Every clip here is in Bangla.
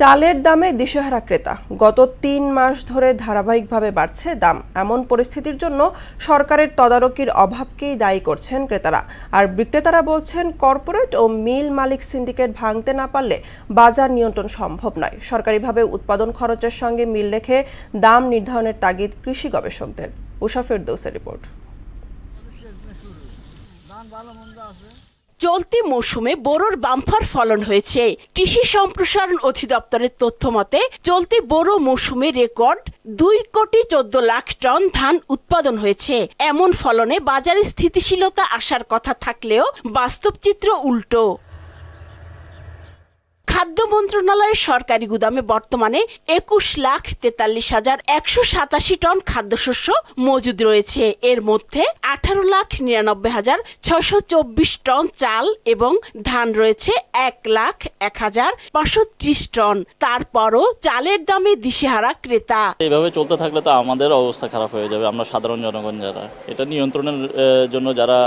চালের দামে দিশেহারা ক্রেতা। গত তিন মাস ধরে ধারাবাহিকভাবে বাড়ছে দাম। এমন পরিস্থিতির জন্য সরকারের তদারকির অভাবকেই দায়ী করছেন ক্রেতারা। আর বিক্রেতারা বলছেন, কর্পোরেট ও মিল মালিক সিন্ডিকেট ভাঙতে না পারলে বাজার নিয়ন্ত্রণ সম্ভব নয়। সরকারিভাবে উৎপাদন খরচের সঙ্গে মিল রেখে দাম নির্ধারণের তাগিদ কৃষি গবেষকদের। উষা ফেরদৌসের রিপোর্ট। চলতি মৌসুমে বোরোর বাম্পার ফলন হয়েছে। কৃষি সম্প্রসারণ অধিদপ্তরের তথ্য মতে, চলতি বোরো মৌসুমে রেকর্ড দুই কোটি চোদ্দ লাখ টন ধান উৎপাদন হয়েছে। এমন ফলনে বাজারে স্থিতিশীলতা আসার কথা থাকলেও বাস্তব চিত্র উল্টো। খাদ্য মন্ত্রণালয়ের সরকারি গুদামে বর্তমানে একুশ লাখ তেতাল্লিশ হাজার একশো সাতাশি টন খাদ্যশস্য মজুদ রয়েছে। এর মধ্যে আঠারো লাখ নিরানব্বই হাজার ছশো চব্বিশ টন চাল এবং ধান রয়েছে এক লাখ এক হাজার পাঁচশো ত্রিশ টন। তারপরও চালের দামে দিশেহারা ক্রেতা। এইভাবে চলতে থাকলে তো আমাদের অবস্থা খারাপ হয়ে যাবে আমরা সাধারণ জনগণ যারা। এটা নিয়ন্ত্রণের জন্য যারা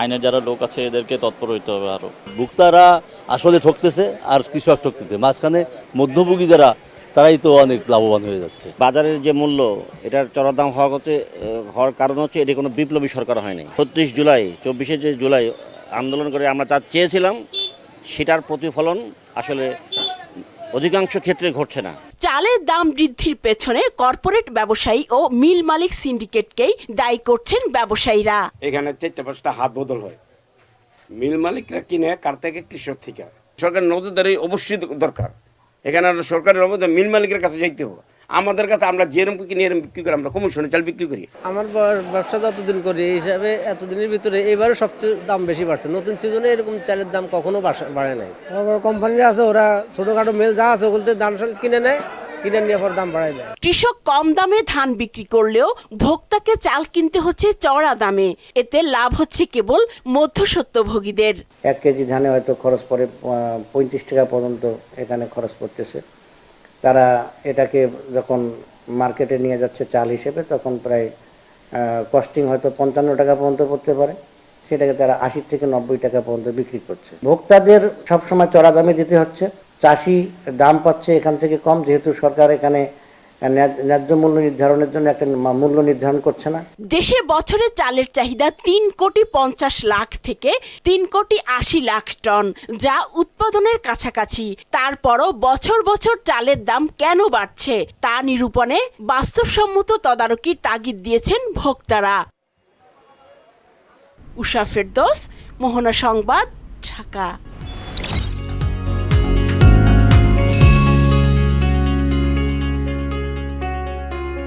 আইনের যারা লোক আছে এদেরকে তৎপর হইতে হবে আরও ভোক্তারা আসলে ঠকতেছে আর কৃষক ঠকতেছে। মাঝখানে মধ্যভোগী যারা তারাই তো অনেক লাভবান হয়ে যাচ্ছে। বাজারের যে মূল্য এটার চড়া দাম হওয়া হচ্ছে হওয়ার কারণ হচ্ছে এটি কোনো বিপ্লবী সরকার হয়নি। ছত্রিশ জুলাই চব্বিশে যে জুলাই আন্দোলন করে আমরা যা চেয়েছিলাম সেটার প্রতিফলন আসলে অধিকাংশ ক্ষেত্রে ঘটছে না। চালের দাম বৃদ্ধির পেছনে কর্পোরেট ব্যবসায়ী ও মিল মালিক সিন্ডিকেটকেই দায়ী করছেন ব্যবসায়ীরা। এখানে চারটা পাঁচটা হাত বদল হয়। মিল মালিকরা কিনে কার থেকে? কৃষক থেকে। সরকার নজরদারি অবশ্যই দরকার। এখানে আমরা সরকারের অবদান মিল মালিকের কাছে যাইতে হবে। আমাদের কাছে আমরা যেরকম কিনে এরকম বিক্রি করি আমরা কমিশনে চাল বিক্রি করি। আমার ব্যবসা যতদিন করি এই হিসাবে এতদিনের ভিতরে এবারে সবচেয়ে দাম বেশি বাড়ছে। নতুন সিজনে এরকম চালের দাম কখনো বাড়ে নাই। কোম্পানিরা আছে ওরা ছোটোখাটো মেল যা আছে ওগুলোতে দাম সাল কিনে নেয়। কিনে নিয়ে পর দাম বাড়ায় দেয়। কৃষক কম দামে ধান বিক্রি করলেও ভোক্তাকে চাল কিনতে হচ্ছে চড়া দামে। এতে লাভ হচ্ছে কেবল মধ্যসত্ত্বভোগীদের এক কেজি ধানে হয়তো খরচ পড়ে পঁয়ত্রিশ টাকা পর্যন্ত এখানে খরচ পড়তেছে। তারা এটাকে যখন মার্কেটে নিয়ে যাচ্ছে চাল হিসেবে তখন প্রায় কস্টিং হয়তো পঞ্চান্ন টাকা পর্যন্ত পড়তে পারে। সেটাকে তারা আশি থেকে নব্বই টাকা পর্যন্ত বিক্রি করছে। ভোক্তাদের সবসময় চড়া দামে দিতে হচ্ছে। চাষি দাম পাচ্ছে এখান থেকে কম, যেহেতু সরকার এখানে ন্যায্য মূল্য নির্ধারণের জন্য একটা মূল্য নির্ধারণ করছে না। দেশে বছরে চালের চাহিদা তিন কোটি পঞ্চাশ লাখ থেকে তিন কোটি আশি লাখ টন, যা উৎপাদনের কাছাকাছি। তারপরও বছর বছর চালের দাম কেন বাড়ছে, তা নিরূপণে বাস্তবসম্মত তদারকির তাগিদ দিয়েছেন ভোক্তারা। উষা ফেরদোস, মোহনা সংবাদ, ঢাকা।